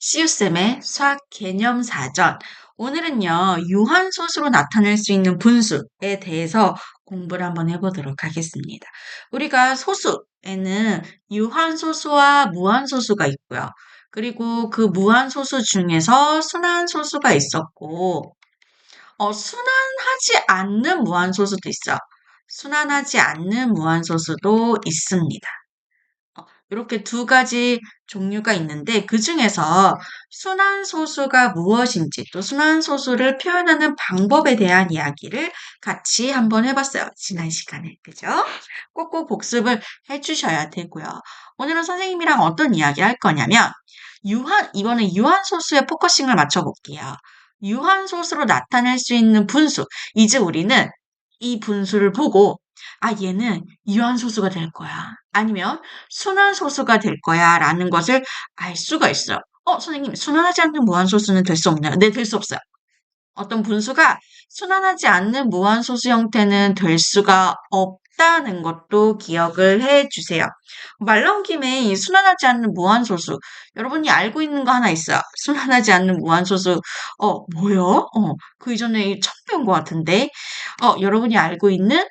시우쌤의 수학 개념 사전. 오늘은요, 유한소수로 나타낼 수 있는 분수에 대해서 공부를 한번 해보도록 하겠습니다. 우리가 소수에는 유한소수와 무한소수가 있고요. 그리고 그 무한소수 중에서 순환소수가 있었고, 어, 순환하지 않는 무한소수도 있어. 순환하지 않는 무한소수도 있습니다. 이렇게 두 가지 종류가 있는데 그 중에서 순환소수가 무엇인지 또 순환소수를 표현하는 방법에 대한 이야기를 같이 한번 해봤어요. 지난 시간에. 그죠? 꼭꼭 복습을 해주셔야 되고요. 오늘은 선생님이랑 어떤 이야기 할 거냐면 유한, 이번에 유한소수에 포커싱을 맞춰볼게요. 유한소수로 나타낼 수 있는 분수. 이제 우리는 이 분수를 보고 아, 얘는 유한소수가 될 거야. 아니면 순환소수가 될 거야. 라는 것을 알 수가 있어요. 어, 선생님, 순환하지 않는 무한소수는 될 수 없나요? 네, 될 수 없어요. 어떤 분수가 순환하지 않는 무한소수 형태는 될 수가 없다는 것도 기억을 해 주세요. 말 나온 김에 이 순환하지 않는 무한소수, 여러분이 알고 있는 거 하나 있어요. 순환하지 않는 무한소수, 어, 뭐요? 어, 그 이전에 처음 배운 것 같은데, 어, 여러분이 알고 있는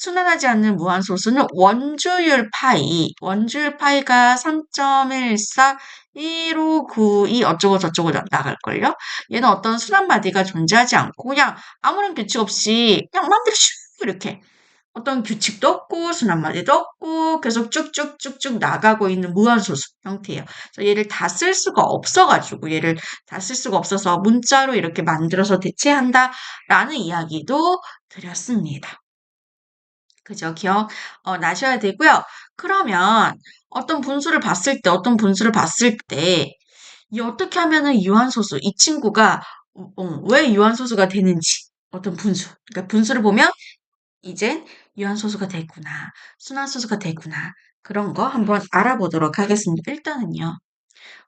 순환하지 않는 무한소수는 원주율 파이, 원주율 파이가 3.14, 1592 어쩌고 저쩌고 나갈걸요? 얘는 어떤 순환 마디가 존재하지 않고 그냥 아무런 규칙 없이 그냥 마음대로 슉 이렇게 어떤 규칙도 없고 순환 마디도 없고 계속 쭉쭉쭉쭉 나가고 있는 무한소수 형태예요. 그래서 얘를 다 쓸 수가 없어가지고 얘를 다 쓸 수가 없어서 문자로 이렇게 만들어서 대체한다라는 이야기도 드렸습니다. 그죠? 기억 어, 나셔야 되고요. 그러면 어떤 분수를 봤을 때, 어떤 분수를 봤을 때, 이 어떻게 하면은 유한소수, 이 친구가 어, 어, 왜 유한소수가 되는지, 어떤 분수. 그러니까 분수를 보면 이젠 유한소수가 되구나, 순환소수가 되구나. 그런 거 한번 알아보도록 하겠습니다. 일단은요.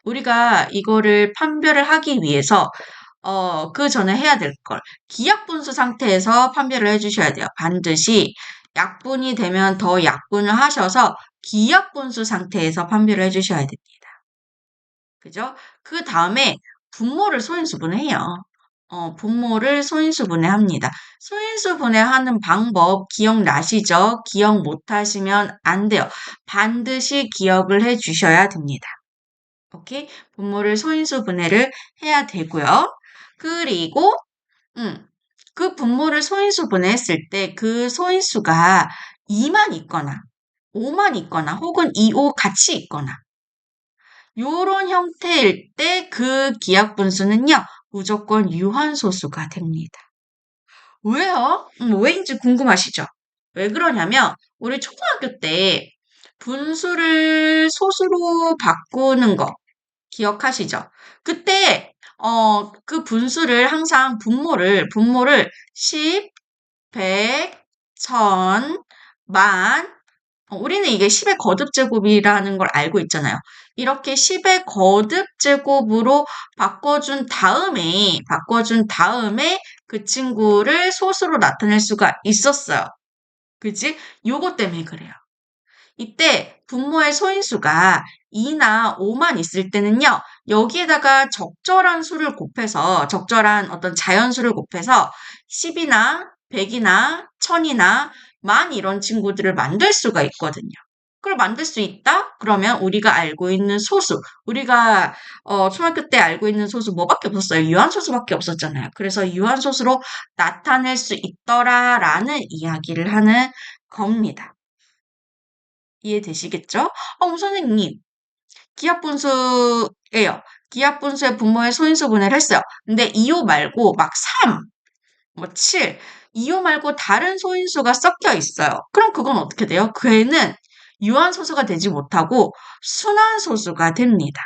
우리가 이거를 판별을 하기 위해서 어, 그 전에 해야 될 걸. 기약 분수 상태에서 판별을 해주셔야 돼요. 반드시 약분이 되면 더 약분을 하셔서 기약분수 상태에서 판별을 해주셔야 됩니다. 그죠? 그 다음에 분모를 소인수분해해요. 어, 분모를 소인수분해합니다. 소인수분해하는 방법 기억나시죠? 기억 못하시면 안 돼요. 반드시 기억을 해주셔야 됩니다. 오케이? 분모를 소인수분해를 해야 되고요. 그리고 음, 그 분모를 소인수 분해했을 때 그 소인수가 2만 있거나 5만 있거나 혹은 2, 5 같이 있거나 요런 형태일 때 그 기약 분수는요 무조건 유한소수가 됩니다. 왜요? 음, 왜인지 궁금하시죠? 왜 그러냐면 우리 초등학교 때 분수를 소수로 바꾸는 거 기억하시죠? 그때 어, 그 분수를 항상 분모를, 분모를 10, 100, 1000, 만, 어, 우리는 이게 10의 거듭 제곱이라는 걸 알고 있잖아요. 이렇게 10의 거듭 제곱으로 바꿔준 다음에, 바꿔준 다음에 그 친구를 소수로 나타낼 수가 있었어요. 그지? 요거 때문에 그래요. 이때 분모의 소인수가 2나 5만 있을 때는요, 여기에다가 적절한 수를 곱해서, 적절한 어떤 자연수를 곱해서 10이나 100이나 1000이나 만 이런 친구들을 만들 수가 있거든요. 그걸 만들 수 있다? 그러면 우리가 알고 있는 소수, 우리가 어, 초등학교 때 알고 있는 소수 뭐밖에 없었어요? 유한소수밖에 없었잖아요. 그래서 유한소수로 나타낼 수 있더라라는 이야기를 하는 겁니다. 이해되시겠죠? 어, 선생님, 기하분수예요. 기하분수의 분모의 소인수 분해를 했어요. 근데 2호 말고 막 3, 뭐 7, 2호 말고 다른 소인수가 섞여 있어요. 그럼 그건 어떻게 돼요? 그 애는 유한소수가 되지 못하고 순환소수가 됩니다.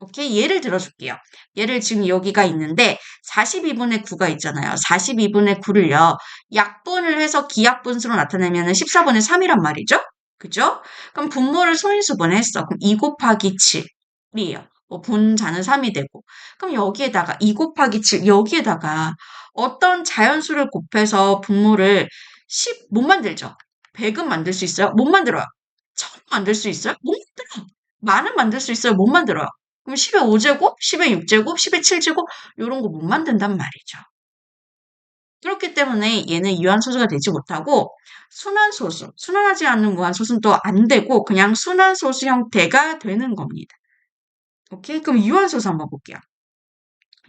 오케이? 예를 들어줄게요. 예를 지금 여기가 있는데 42분의 9가 있잖아요. 42분의 9를요. 약분을 해서 기약분수로 나타내면 14분의 3이란 말이죠. 그죠? 그럼 분모를 소인수분해 했어. 그럼 2 곱하기 7이에요. 뭐 분자는 3이 되고. 그럼 여기에다가 2 곱하기 7 여기에다가 어떤 자연수를 곱해서 분모를 10 못 만들죠. 100은 만들 수 있어요? 못 만들어요. 1000 만들 수 있어요? 못 만들어. 많은 만들 수 있어요? 못 만들어요. 그럼 10의 5제곱, 10의 6제곱, 10의 7제곱 이런 거 못 만든단 말이죠. 그렇기 때문에 얘는 유한소수가 되지 못하고 순환소수, 순환하지 않는 무한소수는 또 안 되고 그냥 순환소수 형태가 되는 겁니다. 오케이? 그럼 유한소수 한번 볼게요.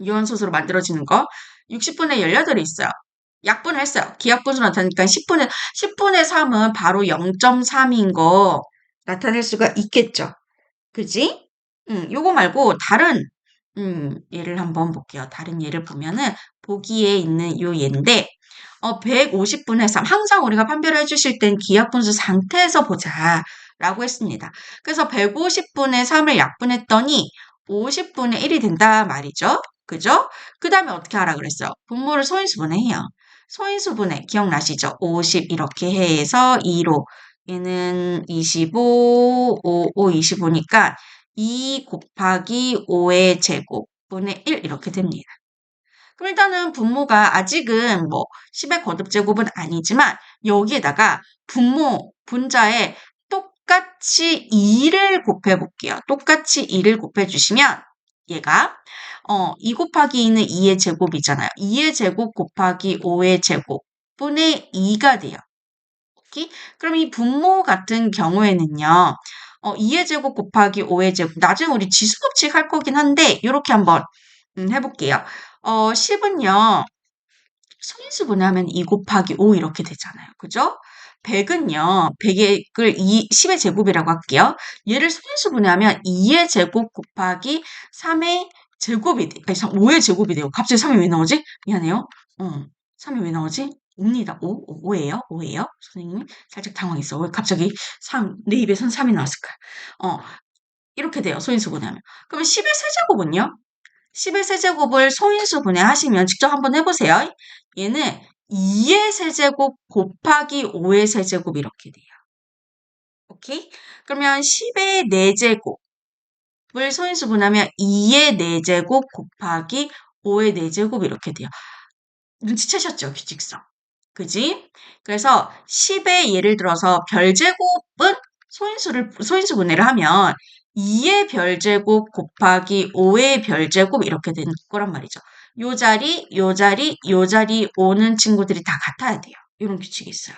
유한소수로 만들어지는 거 60분의 18이 있어요. 약분을 했어요. 기약분수 나타나니까 10분의, 10분의 3은 바로 0.3인 거 나타낼 수가 있겠죠. 그지? 음, 요거 말고 다른 음, 예를 한번 볼게요. 다른 예를 보면은 보기에 있는 요 예인데 어, 150분의 3 항상 우리가 판별해 주실 땐 기하분수 상태에서 보자 라고 했습니다. 그래서 150분의 3을 약분했더니 50분의 1이 된다 말이죠. 그죠? 그 다음에 어떻게 하라 그랬어요? 분모를 소인수분해해요. 소인수분해 기억나시죠? 50 이렇게 해서 2로 얘는 25, 5, 5, 25니까 2 곱하기 5의 제곱분의 1 이렇게 됩니다. 그럼 일단은 분모가 아직은 뭐 10의 거듭 제곱은 아니지만 여기에다가 분모 분자에 똑같이 2를 곱해 볼게요. 똑같이 2를 곱해 주시면 얘가 어, 2 곱하기 2는 2의 제곱이잖아요. 2의 제곱 곱하기 5의 제곱 분의 2가 돼요. 오케이? 그럼 이 분모 같은 경우에는요. 어, 2의 제곱 곱하기 5의 제곱. 나중에 우리 지수법칙 할 거긴 한데 이렇게 한번 음, 해볼게요. 어, 10은요. 소인수 분하면 2 곱하기 5 이렇게 되잖아요. 그죠? 100은요. 100을 2, 10의 제곱이라고 할게요. 얘를 소인수 분하면 2의 제곱 곱하기 3의 제곱이 돼. 아니, 5의 제곱이 돼요. 갑자기 3이 왜 나오지? 미안해요. 어, 3이 왜 나오지? 옵니다. 5, 5예요? 5예요? 선생님 살짝 당황했어. 왜 갑자기 3, 내 입에선 3이 나왔을까? 어, 이렇게 돼요. 소인수분하면. 그럼 10의 세제곱은요? 10의 세제곱을 소인수 분해 하시면 직접 한번 해보세요. 얘는 2의 세제곱 곱하기 5의 세제곱 이렇게 돼요. 오케이? 그러면 10의 4제곱을 소인수 분하면 2의 4제곱 곱하기 5의 4제곱 이렇게 돼요. 눈치채셨죠? 규칙성. 그지? 그래서 10의 예를 들어서 별제곱은 소인수를, 소인수 분해를 하면 2의 별제곱 곱하기 5의 별제곱 이렇게 되는 거란 말이죠. 요 자리, 요 자리, 요 자리 오는 친구들이 다 같아야 돼요. 이런 규칙이 있어요.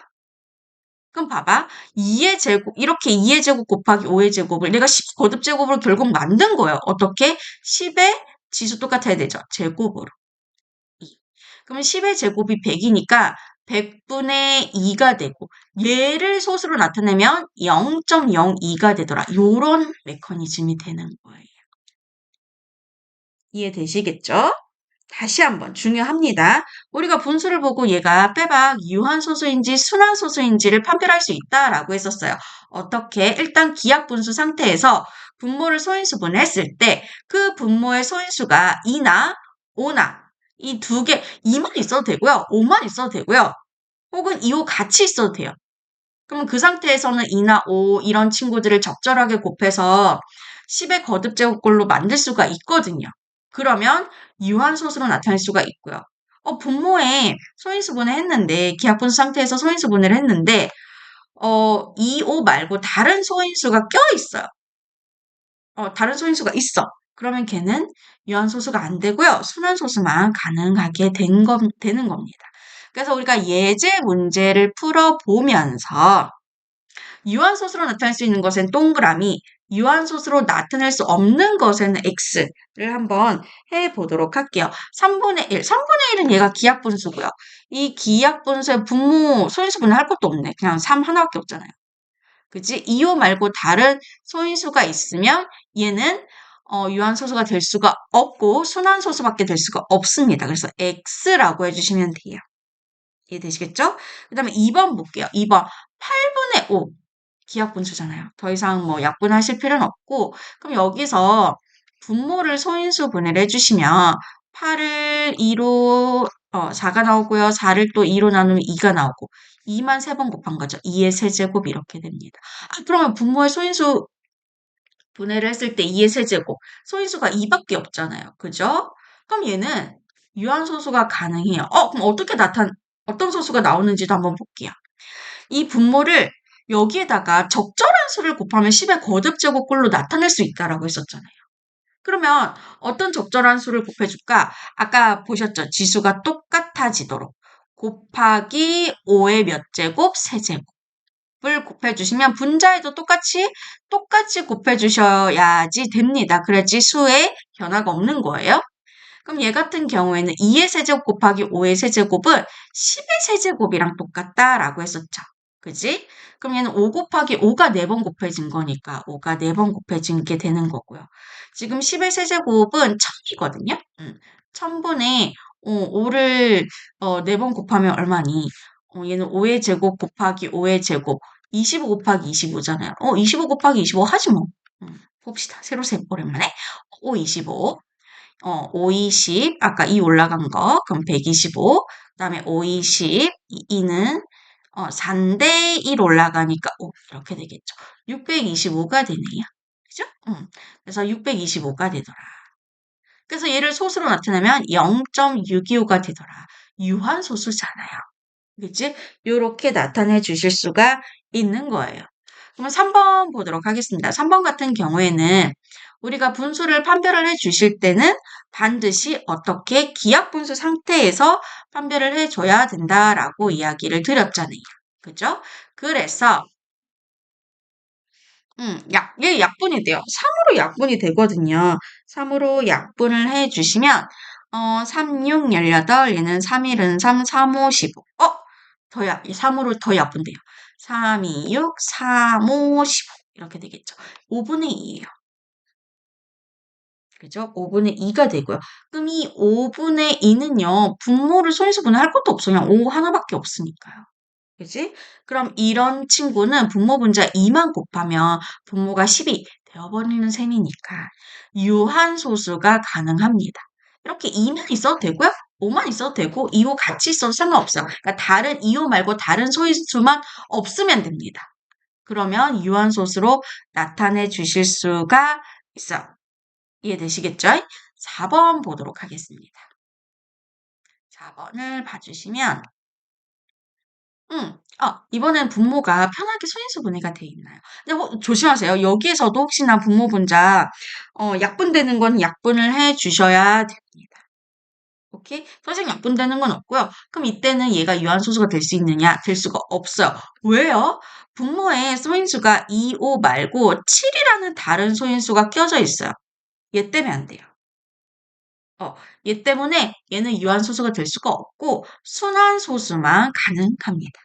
그럼 봐봐. 2의 제곱, 이렇게 2의 제곱 곱하기 5의 제곱을 내가 10 거듭 제곱으로 결국 만든 거예요. 어떻게? 10의 지수 똑같아야 되죠. 제곱으로. 2. 그러면 10의 제곱이 100이니까 100분의 2가 되고 얘를 소수로 나타내면 0.02가 되더라. 요런 메커니즘이 되는 거예요. 이해되시겠죠? 다시 한번 중요합니다. 우리가 분수를 보고 얘가 빼박 유한소수인지 순환소수인지를 판별할 수 있다라고 했었어요. 어떻게? 일단 기약분수 상태에서 분모를 소인수분을 했을 때 그 분모의 소인수가 2나 5나 이 두 개, 2만 있어도 되고요. 5만 있어도 되고요. 혹은 2호 같이 있어도 돼요. 그러면 그 상태에서는 2나 5 이런 친구들을 적절하게 곱해서 10의 거듭 제곱꼴로 만들 수가 있거든요. 그러면 유한소수로 나타낼 수가 있고요. 어, 분모에 소인수분을 했는데, 기하분수 상태에서 소인수분을 했는데, 어, 2, 5 말고 다른 소인수가 껴 있어요. 어, 다른 소인수가 있어. 그러면 걔는 유한소수가 안 되고요. 순환소수만 가능하게 된 거, 되는 겁니다. 그래서 우리가 예제 문제를 풀어보면서 유한소수로 나타낼 수 있는 것은 동그라미, 유한소수로 나타낼 수 없는 것에는 x를 한번 해보도록 할게요. 3분의 1. 3분의 1은 얘가 기약분수고요. 이 기약분수의 분모 소인수분을 할 것도 없네. 그냥 3 하나밖에 없잖아요. 그치? 2호 말고 다른 소인수가 있으면 얘는 어, 유한소수가 될 수가 없고 순환소수밖에 될 수가 없습니다. 그래서 x라고 해주시면 돼요. 이해되시겠죠? 그 다음에 2번 볼게요. 2번 8분의 5 기약분수잖아요. 더 이상 뭐 약분하실 필요는 없고 그럼 여기서 분모를 소인수 분해를 해주시면 8을 2로 어, 4가 나오고요. 4를 또 2로 나누면 2가 나오고 2만 3번 곱한 거죠. 2의 세제곱 이렇게 됩니다. 아, 그러면 분모의 소인수 분해를 했을 때 2의 세제곱 소인수가 2밖에 없잖아요. 그죠? 그럼 얘는 유한소수가 가능해요. 어, 그럼 어떻게 나타 어떤 소수가 나오는지도 한번 볼게요. 이 분모를 여기에다가 적절한 수를 곱하면 10의 거듭 제곱꼴로 나타낼 수 있다라고 했었잖아요. 그러면 어떤 적절한 수를 곱해줄까? 아까 보셨죠? 지수가 똑같아지도록 곱하기 5의 몇 제곱? 세제곱을 곱해주시면 분자에도 똑같이 똑같이 곱해주셔야지 됩니다. 그래야지 수에 변화가 없는 거예요. 그럼 얘 같은 경우에는 2의 세제곱 곱하기 5의 세제곱은 10의 세제곱이랑 똑같다라고 했었죠. 그지? 그럼 얘는 5 곱하기 5가 4번 곱해진 거니까 5가 4번 곱해진 게 되는 거고요. 지금 10의 세제곱은 1000이거든요. 음, 1000분의 어, 5를 어, 4번 곱하면 얼마니? 어, 얘는 5의 제곱 곱하기 5의 제곱 25 곱하기 25잖아요. 어, 25 곱하기 25 하지 뭐. 음, 봅시다. 새로 세 오랜만에. 5, 25. 어, 5, 20. 아까 2 올라간 거. 그럼 125. 그 다음에 5, 20. 2는 어, 4대 1 올라가니까 오, 이렇게 되겠죠. 625가 되네요. 그죠? 음. 그래서 625가 되더라. 그래서 얘를 소수로 나타내면 0.625가 되더라. 유한소수잖아요. 그치? 이렇게 나타내 주실 수가 있는 거예요. 그러면 3번 보도록 하겠습니다. 3번 같은 경우에는 우리가 분수를 판별을 해 주실 때는 반드시 어떻게 기약 분수 상태에서 판별을 해 줘야 된다라고 이야기를 드렸잖아요. 그죠? 그래서 음, 약, 얘 약분이 돼요. 3으로 약분이 되거든요. 3으로 약분을 해 주시면 어, 3, 6, 18, 얘는 3, 1은 3, 3, 5, 15. 어? 더 약, 3으로 더 약분돼요. 3, 2, 6, 3, 5, 15. 이렇게 되겠죠. 5분의 2예요. 그죠? 5분의 2가 되고요. 그럼 이 5분의 2는요, 분모를 소인수분해 할 것도 없어요. 그냥 5 하나밖에 없으니까요. 그지? 그럼 이런 친구는 분모 분자 2만 곱하면 분모가 10이 되어버리는 셈이니까 유한 소수가 가능합니다. 이렇게 2만 있어도 되고요. 5만 있어도 되고 2, 5 같이 있어도 상관없어요. 그러니까 다른 2, 5 말고 다른 소인수만 없으면 됩니다. 그러면 유한소수로 나타내 주실 수가 있어요. 이해되시겠죠? 4번 보도록 하겠습니다. 4번을 봐주시면 음, 아, 이번엔 분모가 편하게 소인수 분해가 돼 있나요? 근데 호- 조심하세요. 여기에서도 혹시나 분모 분자 어, 약분되는 건 약분을 해 주셔야 됩니다. 오케이? 선생님 약분되는 건 없고요. 그럼 이때는 얘가 유한소수가 될 수 있느냐? 될 수가 없어요. 왜요? 분모에 소인수가 2, 5 말고 7이라는 다른 소인수가 껴져 있어요. 얘 때문에 안 돼요. 어, 얘 때문에 얘는 유한소수가 될 수가 없고 순환소수만 가능합니다.